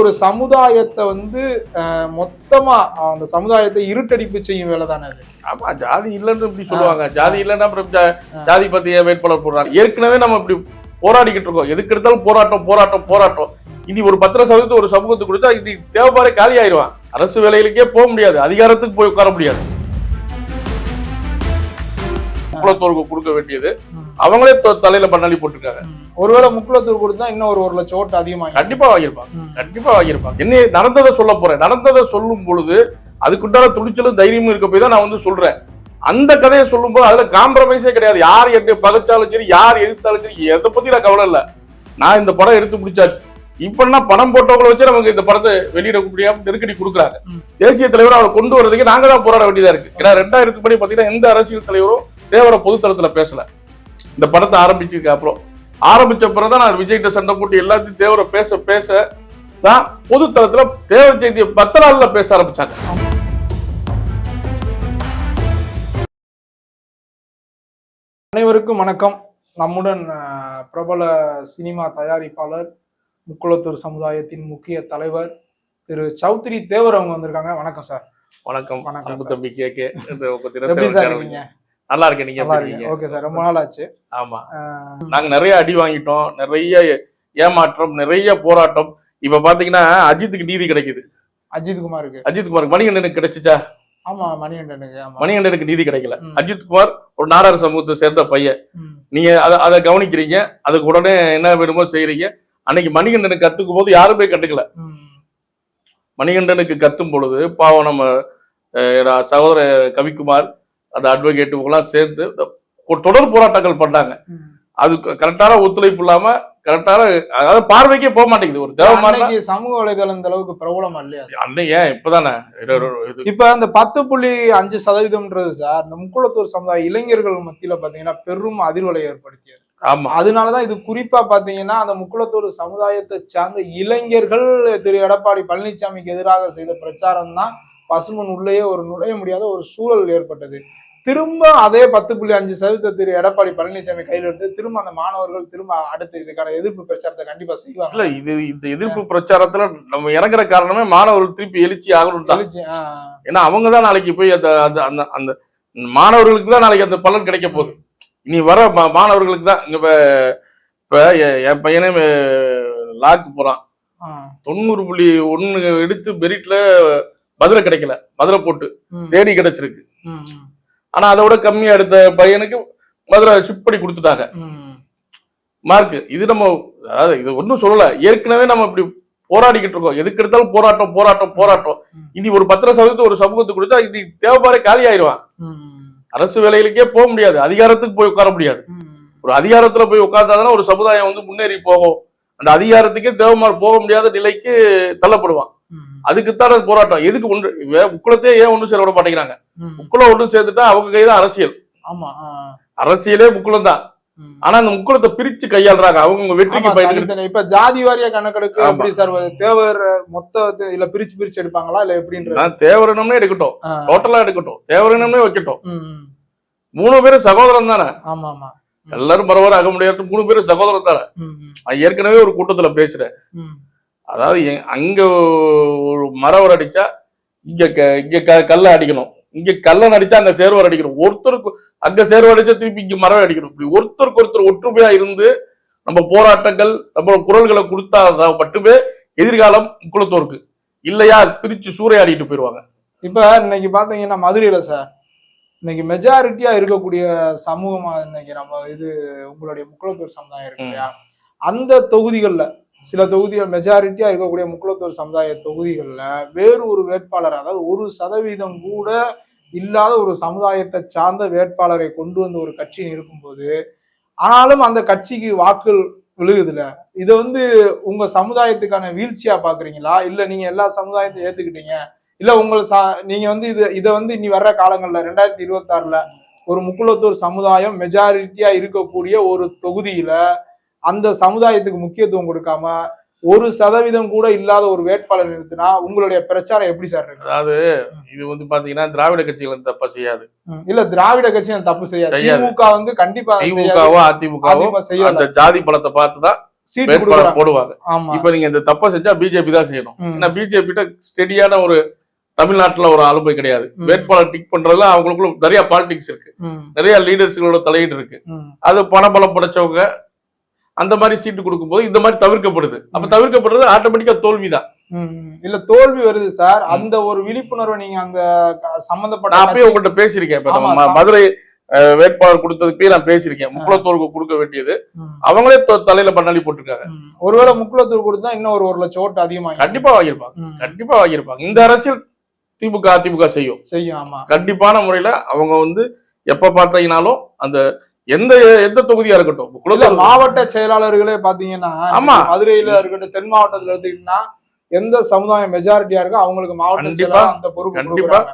ஒரு சமுதாயத்தை வந்து மொத்தமா அந்த சமுதாயத்தை இருட்டடிப்பு செய்யும் வேலை தானே அது? ஆமா ஜாதி இல்லைன்னு இப்படி சொல்லுவாங்க. ஜாதி இல்லைன்னா அப்புறம் ஜாதி பத்திய வேட்பாளர் போடுறாங்க. ஏற்கனவே நம்ம இப்படி போராடிக்கிட்டு இருக்கோம். எதுக்கு எடுத்தாலும் போராட்டம் போராட்டம் போராட்டம். இனி ஒரு பத்திர சதவீதத்தை ஒரு சமூகத்துக்கு கொடுத்தா இது தேவைப்பாரு காலி ஆயிடுவான். அரசு வேலைகளுக்கே போக முடியாது. அதிகாரத்துக்கு போய் உட்கார முடியாது. கொடுக்க வேண்டியது. அவங்களே தலையில பண்ணாலி போட்டிருக்காங்க. ஒருவேளை முக்குளத்தூர் கொடுத்தா இன்னும் ஒரு ஒரு லட்சம் ஓட்டு அதிகமாக கண்டிப்பா வாங்கியிருப்பாங்க. கண்டிப்பா வாங்கியிருப்பாங்க. என்ன நடந்ததை சொல்ல போறேன். நடந்ததை சொல்லும் பொழுது அதுக்குண்டான துணிச்சலும் தைரியமும் இருக்க போய் தான் நான் வந்து சொல்றேன். அந்த கதையை சொல்லும்போது அதுல காம்ப்ரமைஸே கிடையாது. யார் என்ன பகைச்சாலும் சரி யார் எதிர்த்தாலும் சரி எதை பத்தி நான் கவலை இல்லை. நான் இந்த படம் எடுத்து முடிச்சாச்சு. இப்பன்னா பணம் போட்டவங்களை வச்சு நமக்கு இந்த படத்தை வெளியிட முடியாம நெருக்கடி கொடுக்குறாங்க. தேசிய தலைவர் அவரை கொண்டு வரதுக்கு நாங்க தான் போராட வேண்டியதா இருக்கு. ஏன்னா ரெண்டாயிரத்துக்கு படி பாத்தீங்கன்னா எந்த அரசியல் தலைவரும் தேவர பொதுத்தளத்துல பேசல. இந்த படத்தை ஆரம்பிச்சிருக்க அப்புறம். ஆரம்பிச்ச பிறகுதான் நான் விஜய்கிட்ட சண்டை போட்டு எல்லாத்தையும் தேவரை பேச பேச தான் பொதுத்தளத்துல தேவ செய்தியை பத்து நாள்ல பேச ஆரம்பிச்சாங்க. அனைவருக்கும் வணக்கம். நம்முடன் பிரபல சினிமா தயாரிப்பாளர் முக்குளத்தூர் சமுதாயத்தின் முக்கிய தலைவர் திரு சௌத்ரி தேவர் அவங்க வந்திருக்காங்க. வணக்கம் சார். வணக்கம். வணக்கம். தம்பி இந்த உங்க எப்படி சார் இருக்கீங்க? நல்லா இருக்கேன் நீங்க ஓகே சார் ரொம்ப நாள் ஆச்சு ஆமா நாங்க நிறைய அடி வாங்கிட்டோம் நிறைய ஏமாற்றம் நிறைய போராட்டம். இப்ப பாத்தீங்கன்னா அஜித்துக்கு நீதி கிடைக்குது. அஜித் குமாருக்கு. அஜித் குமார் மணிகண்டனுக்கு கிடைச்சிச்சா? ஆமா மணிகண்டனுக்கு மணிகண்டனுக்கு நீதி கிடைக்கல. அஜித் குமார் ஒரு நாடார் சமூகத்தை சேர்ந்த பையன். நீங்க அதை அதை கவனிக்கிறீங்க. அதுக்கு உடனே என்ன வேணுமோ செய்றீங்க. அன்னைக்கு மணிகண்டனுக்கு கத்துக்கும் போது யாருமே கண்டுக்கல. ம், மணிகண்டனுக்கு கத்தும் பொழுது பாவம் நம்ம சகோதர கவிக்குமார் அந்த அட்வொகேட் எல்லாம் சேர்ந்து தொடர் போராட்டங்கள் பண்ணாங்க. அது கரெக்டான ஒத்துழைப்பு இல்லாம கரெக்டான அதாவது பார்வைக்கே போக மாட்டேங்குது. ஒரு அன்னைக்கு சமூக வலைதளம் இந்த அளவுக்கு பிரபலம் இல்லையா? அன்னை ஏன் இப்பதானே? இப்ப அந்த பத்து புள்ளி அஞ்சு சதவீதம்ன்றது சார் இந்த முக்குளத்தூர் சமுதாய இளைஞர்கள் மத்தியில பாத்தீங்கன்னா பெரும் அதிர்வலை ஏற்படுத்தியது. ஆமா. அதனாலதான் இது குறிப்பா பாத்தீங்கன்னா அந்த முக்குளத்தூர் சமுதாயத்தை சார்ந்த இளைஞர்கள் திரு. எடப்பாடி பழனிசாமிக்கு எதிராக செய்த பிரச்சாரம் தான் பசுமன் உள்ளேயே ஒரு நுழைய முடியாத ஒரு சூழல் ஏற்பட்டது. திரும்ப அதே பத்து புள்ளி அஞ்சு சதவீத திரு எடப்பாடி பழனிசாமி கையில் எடுத்து திரும்ப அந்த மாணவர்கள் திரும்ப அடுத்து இதுக்கான எதிர்ப்பு பிரச்சாரத்தை கண்டிப்பா செய்வாங்க. இல்ல இது இந்த எதிர்ப்பு பிரச்சாரத்துல நம்ம இறங்குற காரணமே மாணவர்கள் திருப்பி எழுச்சி ஆகணும் எழுச்சி, ஏன்னா அவங்க தான் நாளைக்கு போய் அந்த அந்த அந்த அந்த மாணவர்களுக்கு தான் நாளைக்கு அந்த பலன் கிடைக்க போகுது. இனி வர மாணவர்களுக்கு தான் இங்க இப்ப என் பையனே லாக்கு போறான். தொண்ணூறு புள்ளி ஒண்ணு எடுத்து மெரிட்ல மதுரை கிடைக்கல. மதுரை போட்டு தேடி கிடைச்சிருக்கு. ஆனா அதை விட கம்மியா எடுத்த பையனுக்கு மதுரை ஷிஃப்ட் பண்ணி கொடுத்துட்டாங்க. மார்க் இது நம்ம அதாவது இது ஒன்றும் சொல்லல. ஏற்கனவே நம்ம இப்படி போராடிக்கிட்டு இருக்கோம். எதுக்கு எடுத்தாலும் போராட்டம் போராட்டம் போராட்டம். இனி ஒரு பத்திர சதவீதத்தை ஒரு சமூகத்துக்கு கொடுத்தா இது தேவைப்பாரு காலி ஆயிடுவான். அரசு வேலைகளுக்கே போக முடியாது. அதிகாரத்துக்கு போய் உட்கார முடியாது. ஒரு அதிகாரத்துல போய் உட்கார்ந்தாதானே ஒரு சமுதாயம் வந்து முன்னேறி போகும். அந்த அதிகாரத்துக்கே தேவமார் போக முடியாத நிலைக்கு தள்ளப்படுவான். அதுக்குத்தான் அது போராட்டம். எதுக்கு ஒன்று முக்குளத்தையே ஏன் ஒன்றும் சேர விட மாட்டேங்கிறாங்க? ம். முக்குளம் ஒன்றும் சேர்த்துட்டா அவங்க கைதான் அரசியல். ஆமா அரசியலே முக்குளம் தான். ஆனா அந்த முக்குளத்தை பிரிச்சு கையாளுறாங்க. அவங்க வெற்றிக்கு பயன்படுத்தி. இப்ப ஜாதி வாரியா கணக்கெடுக்க ஆமா. எப்படி சார்? தேவர் மொத்த இல்ல பிரிச்சு பிரிச்சு எடுப்பாங்களா இல்ல எப்படின்றது? நான் தேவரினம்னே எடுக்கட்டும். டோட்டலா எடுக்கட்டும். தேவரினமே வைக்கட்டும். மூணு பேரும் சகோதரன் தானே? ஆமா ஆமா. எல்லாரும் பரவாயில்ல ஆக முடியாது. மூணு பேரும் சகோதரன் தானே? ஏற்கனவே ஒரு கூட்டத்துல பேசுறேன். அதாவது அங்க ஒரு மரவர் அடிச்சா இங்க க- இங்க க- கல்ல அடிக்கணும். இங்க கல்லன் அடிச்சா அங்க சேர்வர் அடிக்கணும். ஒருத்தருக்கு அங்க சேர்வர் அடிச்சா திருப்பி இங்க மரம் அடிக்கணும். இப்படி ஒருத்தருக்கு ஒருத்தர் ஒற்றுமையா இருந்து நம்ம போராட்டங்கள் நம்ம குரல்களை கொடுத்தா மட்டுமே எதிர்காலம் குளத்தோருக்கு இல்லையா? பிரிச்சு சூறையாடிட்டு போயிருவாங்க. இப்ப இன்னைக்கு பாத்தீங்கன்னா மதுரையில சார் இன்னைக்கு மெஜாரிட்டியா இருக்கக்கூடிய சமூகமா இன்னைக்கு நம்ம இது உங்களுடைய முக்குளத்தூர் சமுதாயம் இருக்கு. இல்லையா? அந்த தொகுதிகள்ல சில தொகுதிகள் மெஜாரிட்டியா இருக்கக்கூடிய முக்குளத்தூர் சமுதாய தொகுதிகளில் வேறு ஒரு வேட்பாளர் அதாவது ஒரு சதவீதம் கூட இல்லாத ஒரு சமுதாயத்தை சார்ந்த வேட்பாளரை கொண்டு வந்த ஒரு கட்சி இருக்கும்போது ஆனாலும் அந்த கட்சிக்கு வாக்கு விழுகுதுல? இதை வந்து உங்க சமுதாயத்துக்கான வீழ்ச்சியா பாக்குறீங்களா? இல்ல நீங்க எல்லா சமுதாயத்தையும் ஏத்துக்கிட்டீங்க? இல்ல உங்கள் சா நீங்க வந்து இது இதை வந்து இனி வர்ற காலங்கள்ல ரெண்டாயிரத்தி இருபத்தி ஆறுல ஒரு முக்குளத்தூர் சமுதாயம் மெஜாரிட்டியா இருக்கக்கூடிய ஒரு தொகுதியில அந்த சமுதாயத்துக்கு முக்கியத்துவம் கொடுக்காம ஒரு சதவீதம் கூட இல்லாத ஒரு வேட்பாளர் நிறுத்தினா உங்களுடைய பிரச்சாரம் எப்படி சார் இருக்கு? அதாவது இது வந்து பாத்தீங்கன்னா திராவிட கட்சிகள் வந்து தப்பா செய்யாது. இல்ல திராவிட கட்சி அந்த தப்பு செய்யாது. திமுக வந்து கண்டிப்பா. திமுகவோ அதிமுகவோ அந்த ஜாதி பலத்தை பார்த்துதான் கொடுக்குறாங்க. போடுவாங்க. இப்ப நீங்க இந்த தப்பை செஞ்சா பிஜேபி தான் செய்யணும். ஏன்னா பிஜேபி கிட்ட ஸ்டெடியான ஒரு தமிழ்நாட்டுல ஒரு ஆளுமை கிடையாது. வேட்பாளர் டிக் பண்றதுல அவங்களுக்குள்ள நிறைய பாலிடிக்ஸ் இருக்கு. நிறைய லீடர்ஸ்களோட தலையீடு இருக்கு. அது பணபலம் படைச்சவங்க அந்த மாதிரி சீட்டு கொடுக்கும்போது இந்த மாதிரி தவிர்க்கப்படுது. அப்ப. தவிர்க்கப்படுறது ஆட்டோமேட்டிக்கா தோல்விதான். இல்ல தோல்வி வருது சார் அந்த ஒரு விழிப்புணர்வை நீங்க அந்த க- சம்பந்தப்பட்ட அப்பயே உங்கள்கிட்ட பேசியிருக்கேன். மதுரை வேட்பாளர் கொடுத்ததுக்கு நான் பேசியிருக்கேன். முக்குளத்தோருக்கு கொடுக்க வேண்டியது. அவங்களே தலையில பண்ணாலி போட்டிருக்காங்க. ஒருவேளை முக்குளத்தூர் கொடுத்தா இன்னும் ஒரு ஒரு லட்சம் ஓட்டு அதிகமாக கண்டிப்பா வாங்கியிருப்பாங்க. கண்டிப்பா வாங்கியிருப்பாங்க. இந்த அரசியல் திமுக அதிமுக செய்யும். செய்யும் ஆமா. கண்டிப்பான முறையில அவங்க வந்து எப்ப பார்த்தீங்கன்னாலும் அந்த எந்த எந்த தொகுதியா இருக்கட்டும். மாவட்ட செயலாளர்களே பாத்தீங்கன்னா ஆமா. மதுரையில இருக்கட்டும் தென் மாவட்டத்துல எடுத்துக்கிட்டீங்கன்னா எந்த சமுதாயம் மெஜாரிட்டியா இருக்கோ அவங்களுக்கு மாவட்ட அந்த பொறுப்பு. கொடுக்குறாங்க.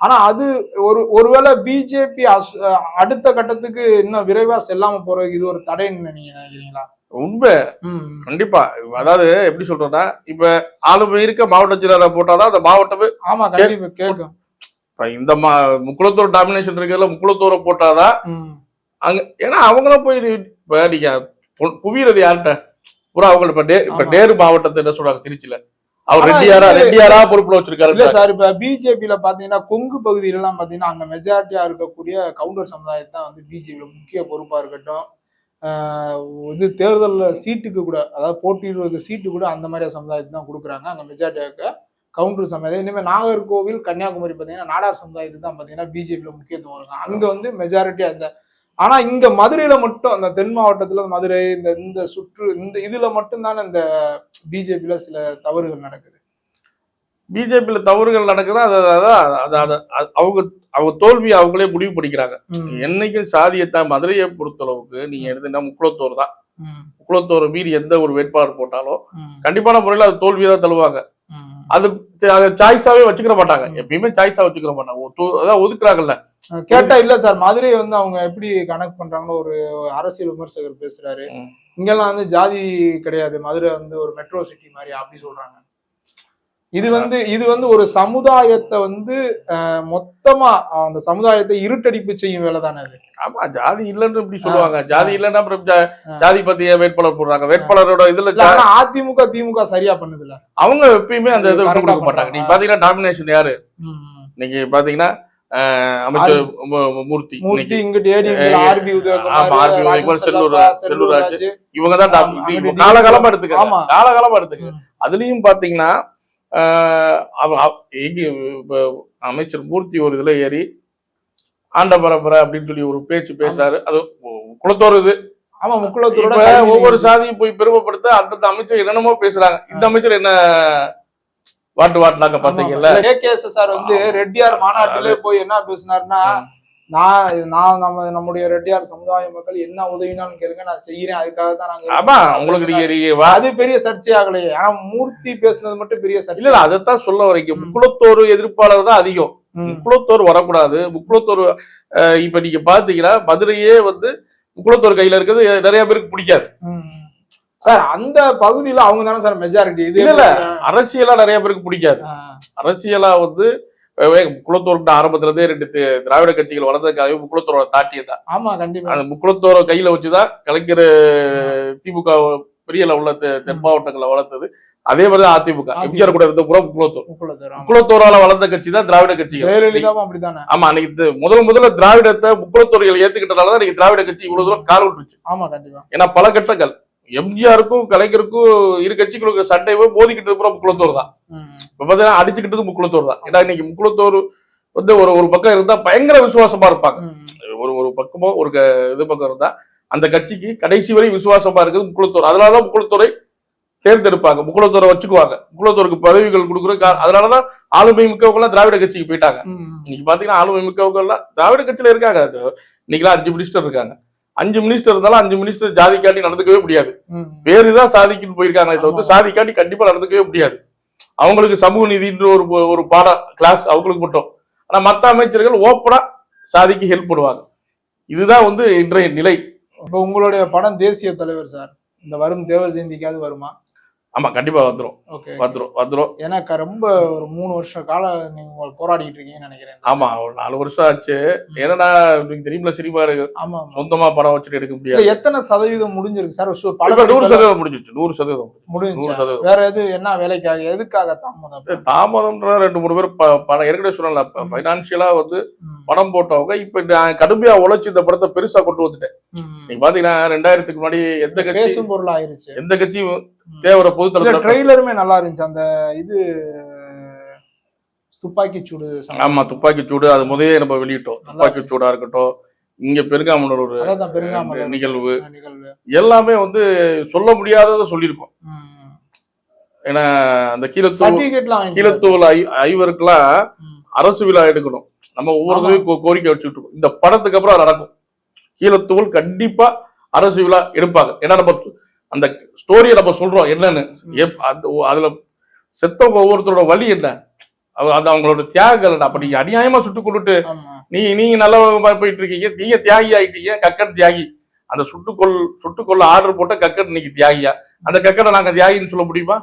ஆனா அது ஒரு ஒருவேளை பிஜேபி அடுத்த கட்டத்துக்கு இன்னும் விரைவா செல்லாம போறதுக்கு இது ஒரு தடைன்னு நீங்க நினைக்கிறீங்களா? உண்மை. கண்டிப்பா. அதாவது எப்படி சொல்றேன்னா இப்ப ஆளுமை இருக்க மாவட்ட செயலாளர் போட்டாதான் அந்த மாவட்டமே ஆமா கண்டிப்பா. கேட்கும் இந்த முக்குளத்தூர் டாமினேஷன் இருக்கிறதுல முக்குளத்தூரை போட்டாதான் அங்க ஏன்னா அவங்க தான் போய் இப்ப நீங்க பு- குவியறது யார்கிட்ட? பூரா அவங்க இப்ப டே- இப்ப. நேரு மாவட்டத்தை என்ன சொல்றாங்க திருச்சியில? அவர் ரெட்டியாரா ரெட்டியாரா பொறுப்புல வச்சிருக்காரு இல்ல சார். இப்ப பிஜேபியில பாத்தீங்கன்னா கொங்கு பகுதியில எல்லாம் பாத்தீங்கன்னா அங்க மெஜாரிட்டியா இருக்கக்கூடிய கவுண்டர் சமுதாயத்தை தான் வந்து பிஜேபியில முக்கிய பொறுப்பா இருக்கட்டும். இது தேர்தல்ல சீட்டுக்கு கூட அதாவது போட்டியிடுவதற்கு சீட்டு கூட அந்த மாதிரி சமுதாயத்தை தான் கொடுக்குறாங்க. அங்க மெஜாரிட்டியா இருக்க கவுண்டர் சமுதாயம். இனிமே நாகர்கோவில் கன்னியாகுமரி பாத்தீங்கன்னா நாடார் சமுதாயத்துக்கு தான் பாத்தீங்கன்னா பிஜேபியில முக்கியத்துவம் இருக்கு அங்க வந்து மெஜாரிட்டியா இந்த ஆனா இங்க மதுரையில மட்டும் அந்த தென் மாவட்டத்துல மதுரை இந்த இந்த சுற்று இந்த இதுல மட்டும் தானே இந்த பிஜேபியில சில தவறுகள் நடக்குது. பிஜேபியில தவறுகள் நடக்குதா? அது அதான் அது அது அது- அவங்க அவங்க தோல்வி அவங்களே முடிவு பண்ணிக்கிறாங்க. என்னைக்கும் சாதியத்தான் மதுரையை பொறுத்தளவுக்கு நீங்க எடுத்தீங்கன்னா முக்குளத்தூர் தான். முக்குளத்தூர் மீறி எந்த ஒரு வேட்பாளர் போட்டாலும் கண்டிப்பான முறையில அது தோல்வியை தான் தள்ளுவாங்க. அது அதை சாய்ஸாவே வச்சுக்கிற மாட்டாங்க. எப்பயுமே சாய்ஸா வச்சுக்கிற மாட்டாங்க. அதான் ஒதுக்குறாங்கல்ல. கேட்டா இல்ல சார். மதுரை வந்து அவங்க எப்படி கனெக்ட் பண்றாங்கன்னு ஒரு அரசியல் விமர்சகர் பேசுறாரு. இங்கெல்லாம் வந்து ஜாதி கிடையாது. மதுரை வந்து ஒரு மெட்ரோ சிட்டி மாதிரி அப்படி சொல்றாங்க. இது வந்து இது வந்து ஒரு சமுதாயத்தை வந்து மொத்தமா அந்த சமுதாயத்தை இருட்டடிப்பு செய்யும் வேலை தானே அது. ஆமா ஜாதி இல்லைன்னு இப்படி சொல்லுவாங்க. ஜாதி இல்லைன்னா அப்புறம். ஜாதி பத்தி ஏன் வேட்பாளர் போடுறாங்க. வேட்பாளரோட இதுல அதிமுக திமுக சரியா பண்ணுதுல அவங்க எப்பயுமே அந்த இதை விட்டு கொடுக்க மாட்டாங்க. நீங்க பாத்தீங்கன்னா டாமினேஷன் யாரு? இன்னைக்கு பாத்தீங்கன்னா அமைச்சர் மூர்த்தி மூர்த்தி இன்னைக்கு. இங்கிட்டு ஏடி ஏ- ஆர்பி ஆமா, RB உதயகுமார், செல்லூர் செல்லூர் ராஜ். இவங்க தான் ஆமா, அப்படி காலகாலமா ஆமா. எடுத்துக்க காலகாலமா எடுத்துக்க ம். அதுலயும் பாத்தீங்கன்னா அமைச்சர் மூர்த்தி ஒரு இதுல ஏறி ஆண்ட பரம்பரை அப்படின்னு சொல்லி ஒரு பேச்சு பேசுறாரு அது குளத்தோர் இது. ஆமா கல்வி ஒவ்வொரு. சாதியும் போய் பெருமைப்படுத்த அந்தந்த அமைச்சர் என்னென்னமோ பேசுறாங்க. இந்த அமைச்சர் என்ன வாட்டு வாட்டினாங்க பாத்தீங்கல்ல ஆமா. AKSSR வந்து ரெட்டியார் மாநாட்டிலே போய் என்ன பேசினாருன்னா. நான் நான் நம்ம நம்முடைய ரெட்டியார் சமுதாய மக்கள் என்ன உதவினாலும் கேளுங்க நான் செய்யறேன் அதுக்காக தான் நாங்க ஆமா உங்களுக்கு அது பெரிய சர்ச்சை ஆகலையே ஆனா மூர்த்தி பேசுனது மட்டும் பெரிய சர்ச்சை இல்ல அதைத்தான் சொல்ல வரைக்கும். முக்குளத்தோர் எதிர்ப்பாளர் தான் அதிகம். முக்குளத்தோர் வரக்கூடாது முக்குளத்தோர் இப்ப நீங்க பாத்தீங்கன்னா மதுரையே வந்து முக்குளத்தோர் கையில இருக்கிறது நிறைய பேருக்கு பிடிக்காது. சார் அந்த பகுதியில அவங்க தானே சார் மெஜாரிட்டி இது இல்ல. அரசியலா நிறைய பேருக்கு பிடிக்காது. அரசியலா வந்து முக்குளத்தோருக்கு ஆரம்பத்துல இருந்தே ரெண்டு திராவிட கட்சிகள் வளர்ந்ததுக்காகவே முக்குளத்தோரை தாட்டியதான் ஆமா கண்டிப்பா. அந்த முக்குளத்தோரை கையில வச்சுதான் கலைஞர் திமுக பெரிய லெவல்ல தென் மாவட்டங்களை வளர்த்தது. அதே மாதிரி அதிமுக. எம்ஜிஆர் கூட இருந்த பூரா முக்குளத்தோர். முக்குளத்தோரால வளர்ந்த கட்சி தான் திராவிட அப்படித்தானே? ஆமா அன்னைக்கு முதல் முதல்ல திராவிடத்தை முக்குளத்தோர்கள் ஏத்துக்கிட்டனால தான் இன்னைக்கு திராவிட கட்சி இவ்வளவு தூரம் கால் விட்டுருச்சு. ஆமா கண்டிப்பா. ஏன்னா பல கட்டங்கள். எம்ஜிஆருக்கும் கலைஞருக்கும் இரு கட்சிகளுக்கு சண்டை போய் மோதிக்கிட்டது பூரா முக்குளத்தோர் தான். இப்ப பாத்தீங்கன்னா அடிச்சுக்கிட்டது முக்குளத்தோர் தான். ஏன்னா இன்னைக்கு முக்குளத்தோர் வந்து ஒரு ஒரு பக்கம் இருந்தா பயங்கர விசுவாசமா இருப்பாங்க. ஒரு ஒரு பக்கமோ ஒரு இது பக்கம் இருந்தா அந்த கட்சிக்கு கடைசி வரை விசுவாசமா இருக்குது முக்குளத்தோர். அதனாலதான் முக்குளத்தோரை தேர்ந்தெடுப்பாங்க. முக்குளத்தோரை வச்சுக்குவாங்க. முக்குளத்தோருக்கு பதவிகள் கொடுக்குற அதனாலதான் ஆளுமை மிக்கவங்க எல்லாம் திராவிட கட்சிக்கு போயிட்டாங்க. இன்னைக்கு பாத்தீங்கன்னா ஆளுமை மிக்கவங்க எல்லாம் திராவிட கட்சியில இருக்காங்க. அது இன்னைக்கெல்லாம் அஞ்சு மினிஸ்டர் இருக்காங்க. அஞ்சு மினிஸ்டர் இருந்தாலும் அஞ்சு மினிஸ்டர் ஜாதி காட்டி நடந்துக்கவே முடியாது. ம். வேறுதான் சாதிக்குன்னு போயிருக்காங்களே தவிர்த்து ஆமா. சாதி காட்டி கண்டிப்பா நடந்துக்கவே முடியாது. அவங்களுக்கு சமூக நீதின்ற ஒரு ஒரு பாடம் கிளாஸ் அவங்களுக்கு மட்டும். ஆனா மத்த அமைச்சர்கள் ஓப்பனா சாதிக்கு ஹெல்ப் பண்ணுவாங்க. இதுதான் வந்து இன்றைய நிலை. இப்போ உங்களுடைய படம் தேசிய தலைவர் சார். இந்த வரும் தேவர் ஜெயந்திக்காவது வருமா? ஆமா கண்டிப்பா வந்துரும். ஓகே வந்துரும் வந்துரும். ஏன்னா ரொம்ப ஒரு மூணு வருஷ காலம் நீங்க போராடிட்டு இருக்கீங்கன்னு நினைக்கிறேன். ஆமா ஒரு நாலு வருஷம் ஆச்சு. ஏன்னா உங்களுக்கு தெரியுமில சினிமா எடுக்க ஆமா. சொந்தமா படம் வச்சுட்டு எடுக்க முடியாது. எத்தனை சதவீதம் முடிஞ்சிருக்கு சார்? படம் நூறு சதவீதம் முடிஞ்சிச்சு நூறு சதவீதம். நூறு முடிஞ்சு சதவீதம். வேற எது என்ன வேலைக்காக எதுக்காக தாமதம்? தாமதம்ன்ற ரெண்டு மூணு பேர் ப- படம் ஏற்கனவே சொல்லல பைனான்சியலா வந்து படம் போட்டவங்க இப்ப நான் கடுமையா உழைச்சு இந்த படத்தை பெருசா கொண்டு வந்துட்டேன். நீங்க பாத்தீங்கன்னா ரெண்டாயிரத்துக்கு முன்னாடி எந்த கட்சி பொருள் ஆயிருச்சு. எந்த கட்சியும் தேவர பொது தளத்துல ட்ரெய்லருமே நல்லா இருந்துச்சு. அந்த இது துப்பாக்கி சூடு. ஆமா துப்பாக்கி சூடு அது முதலே நம்ம வெளியிட்டோம். துப்பாக்கி சூடா இருக்கட்டும் இங்க பெருங்காமலூர் ஒரு நிகழ்வு. எல்லாமே வந்து சொல்ல முடியாததை சொல்லியிருக்கோம். ஏன்னா அந்த கீழத்தூள் கீழத்தூள் ஐவருக்கெல்லாம். அரசு விழா எடுக்கணும். நம்ம ஒவ்வொரு தடவையும் கோரிக்கை வச்சுட்டு இருக்கோம். இந்த படத்துக்கு அப்புறம் நடக்கும். கீழத்தூள் கண்டிப்பா அரசு விழா எடுப்பாங்க. ஏன்னா நம்ம அந்த ஸ்டோரியை நம்ம சொல்றோம் என்னன்னு. எப்- அந்த அதுல செத்தவங்க ஒவ்வொருத்தரோட வழி என்ன? அது அவங்களோட தியாகங்கள் அப்ப நீங்க அநியாயமா சுட்டு கொண்டுட்டு நீ நீங்க நல்ல போயிட்டு இருக்கீங்க. நீங்க தியாகி ஆயிட்டீங்க கக்கன் தியாகி. அந்த சுட்டுக்கொள் சுட்டுக்கொள்ள ஆர்டர் போட்ட கக்கன் இன்னைக்கு தியாகியா? அந்த கக்கனை நாங்க தியாகின்னு சொல்ல முடியுமா?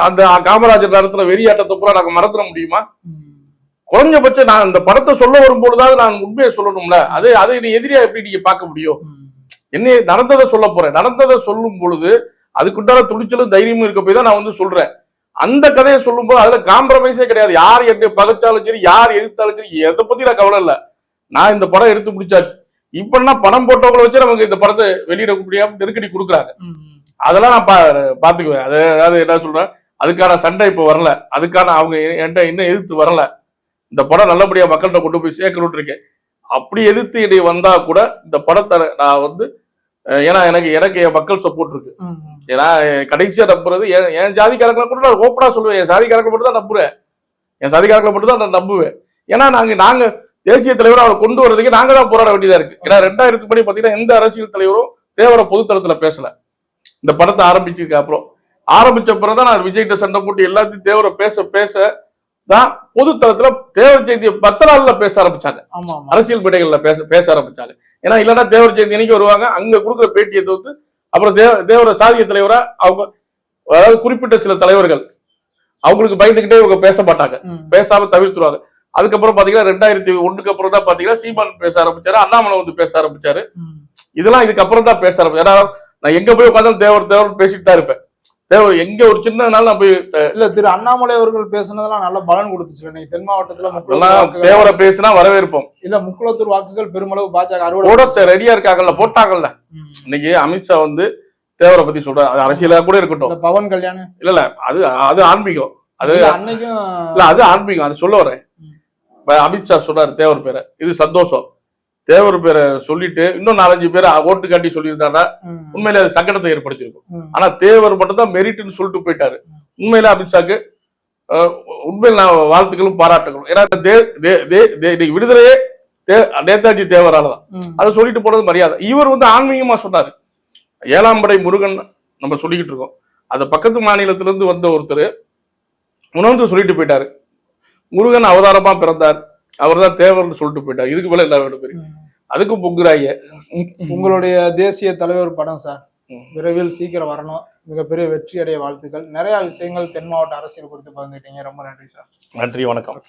அந்த காமராஜர் நேரத்துல வெறியாட்டத்தை பூரா நாங்க மறந்துட முடியுமா. குறைஞ்சபட்சம் நான் இந்த படத்தை சொல்ல வரும்பொழுதாவது நான் உண்மையை சொல்லணும்ல. அது அதை நீ எதிரியா எப்படி நீங்க பார்க்க முடியும். என்ன நடந்ததை சொல்ல போறேன். நடந்ததை சொல்லும் பொழுது அதுக்குண்டான துணிச்சலும் தைரியமும் இருக்க போய் தான் நான் வந்து சொல்றேன். அந்த கதையை சொல்லும்போது அதுல காம்ப்ரமைஸே கிடையாது. யார் என்னை பகைச்சாலும் சரி யார் எதிர்த்தாலும் சரி எதை பத்தி நான் கவலை இல்லை. நான் இந்த படம் எடுத்து முடிச்சாச்சு. இப்பன்னா பணம் போட்டவங்களை வச்சு நமக்கு இந்த படத்தை வெளியிட முடியாம நெருக்கடி கொடுக்குறாங்க. அதெல்லாம் நான் பா பாத்துக்குவேன் அது அதாவது என்ன சொல்றேன்? அதுக்கான சண்டை இப்ப வரல. அதுக்கான அவங்க என்கிட்ட இன்னும் எதிர்த்து வரல. இந்த படம் நல்லபடியா மக்கள்கிட்ட கொண்டு போய் சேர்க்கணும்னு இருக்கேன். அப்படி எதிர்த்து என்னை வந்தா கூட இந்த படத்தை நான் வந்து ஏன்னா எனக்கு எனக்கு என் மக்கள் சப்போர்ட் இருக்கு. ஏன்னா கடைசியா நம்புறது என் என் ஜாதிக்காரங்களை கூட நான் ஓப்பனா சொல்லுவேன். என் சாதிக்காரங்களை மட்டும் தான் நம்புறேன். என் சாதிக்காரங்களை மட்டும் தான் நான் நம்புவேன். ஏன்னா நாங்க நாங்க தேசிய தலைவரை அவரை கொண்டு வர்றதுக்கு நாங்க தான் போராட வேண்டியதா இருக்கு. ஏன்னா ரெண்டாயிரத்துக்கு படி பாத்தீங்கன்னா எந்த அரசியல் தலைவரும் தேவர பொதுத்தளத்துல பேசல. இந்த படத்தை ஆரம்பிச்சிருக்க அப்புறம். ஆரம்பிச்ச பிறகுதான் நான் விஜய்கிட்ட சண்டை போட்டு எல்லாத்தையும் தேவர பேச பேச தான் பொதுத்தளத்துல தேவர் ஜெயந்தியை பத்து நாள்ல பேச ஆரம்பிச்சாங்க. அரசியல் மேடைகள்ல பேச பேச ஆரம்பிச்சாங்க. ஏன்னா இல்லைன்னா தேவர் ஜெயந்தி அன்னைக்கு வருவாங்க. அங்க கொடுக்குற பேட்டியை தவிர்த்து அப்புறம் தேவ தேவர சாதிய தலைவரா அவங்க அதாவது குறிப்பிட்ட சில தலைவர்கள் அவங்களுக்கு பயந்துகிட்டே இவங்க பேச மாட்டாங்க. பேசாம தவிர்த்துருவாங்க. அதுக்கப்புறம் பாத்தீங்கன்னா ரெண்டாயிரத்தி ஒண்ணுக்கு அப்புறம் தான் பாத்தீங்கன்னா சீமான் பேச ஆரம்பிச்சாரு. அண்ணாமலை வந்து பேச ஆரம்பிச்சாரு. இதெல்லாம் இதுக்கு அப்புறம் தான் பேச ஆரம்பிச்சு ஏன்னா நான் எங்க போய் உட்காந்தாலும் தேவர் தேவர் பேசிட்டு தான் இருப்பேன். எங்க ஒரு சின்னனால நான் போய் இல்ல திரு அண்ணாமலை அவர்கள் பேசுனதெல்லாம் நல்ல பலன் கொடுத்துச்சு. இன்னைக்கு தென் மாவட்டத்துல தேவரை பேசினா வரவேற்போம். இல்ல முக்குளத்தூர் வாக்குகள் பெருமளவு பாஜக அறுவடை ரெடியா இருக்காங்கல்ல போட்டாங்கல்ல. இன்னைக்கு அமித்ஷா வந்து தேவரை பத்தி சொல்றாரு அது அரசியலா கூட இருக்கட்டும். பவன் கல்யாண். இல்ல இல்ல அது அது ஆன்மீகம். அது அன்னைக்கும் இல்ல அது ஆன்மீகம் அது சொல்ல வரேன். அமித்ஷா சொன்னாரு தேவர் பேரை. இது சந்தோஷம். தேவர் பேரை சொல்லிட்டு இன்னும் நாலஞ்சு பேரை ஓட்டு காட்டி சொல்லியிருந்தாங்கன்னா ம். உண்மையிலே அது சங்கடத்தை ஏற்படுத்தியிருக்கும். ஆனா தேவர் மட்டும் தான் மெரிட்னு சொல்லிட்டு போயிட்டாரு. உண்மையில அமித்ஷாக்கு உண்மையில் நான் வாழ்த்துக்களும் பாராட்டுகளும். ஏன்னா விடுதலையே நேதாஜி தேவரால தான். அதை சொல்லிட்டு போனது மரியாதை. இவர் வந்து ஆன்மீகமா சொன்னாரு. ஏழாம் படை முருகன் நம்ம சொல்லிக்கிட்டு இருக்கோம். அந்த பக்கத்து மாநிலத்துல இருந்து வந்த ஒருத்தர் உணர்ந்து சொல்லிட்டு போயிட்டாரு. முருகன் அவதாரமா பிறந்தார். அவர் தான் தேவர்னு சொல்லிட்டு போயிட்டார். இதுக்கு மேல எல்லா வேணும் பேரு? ம். அதுக்கும் பொங்குறாங்க. உங்களுடைய தேசிய தலைவர் படம் சார். விரைவில் சீக்கிரம் வரணும். மிகப்பெரிய வெற்றி அடைய வாழ்த்துக்கள். நிறைய விஷயங்கள் தென் மாவட்ட அரசியல் குறித்து பகிர்ந்துட்டீங்க ரொம்ப நன்றி சார். நன்றி வணக்கம்.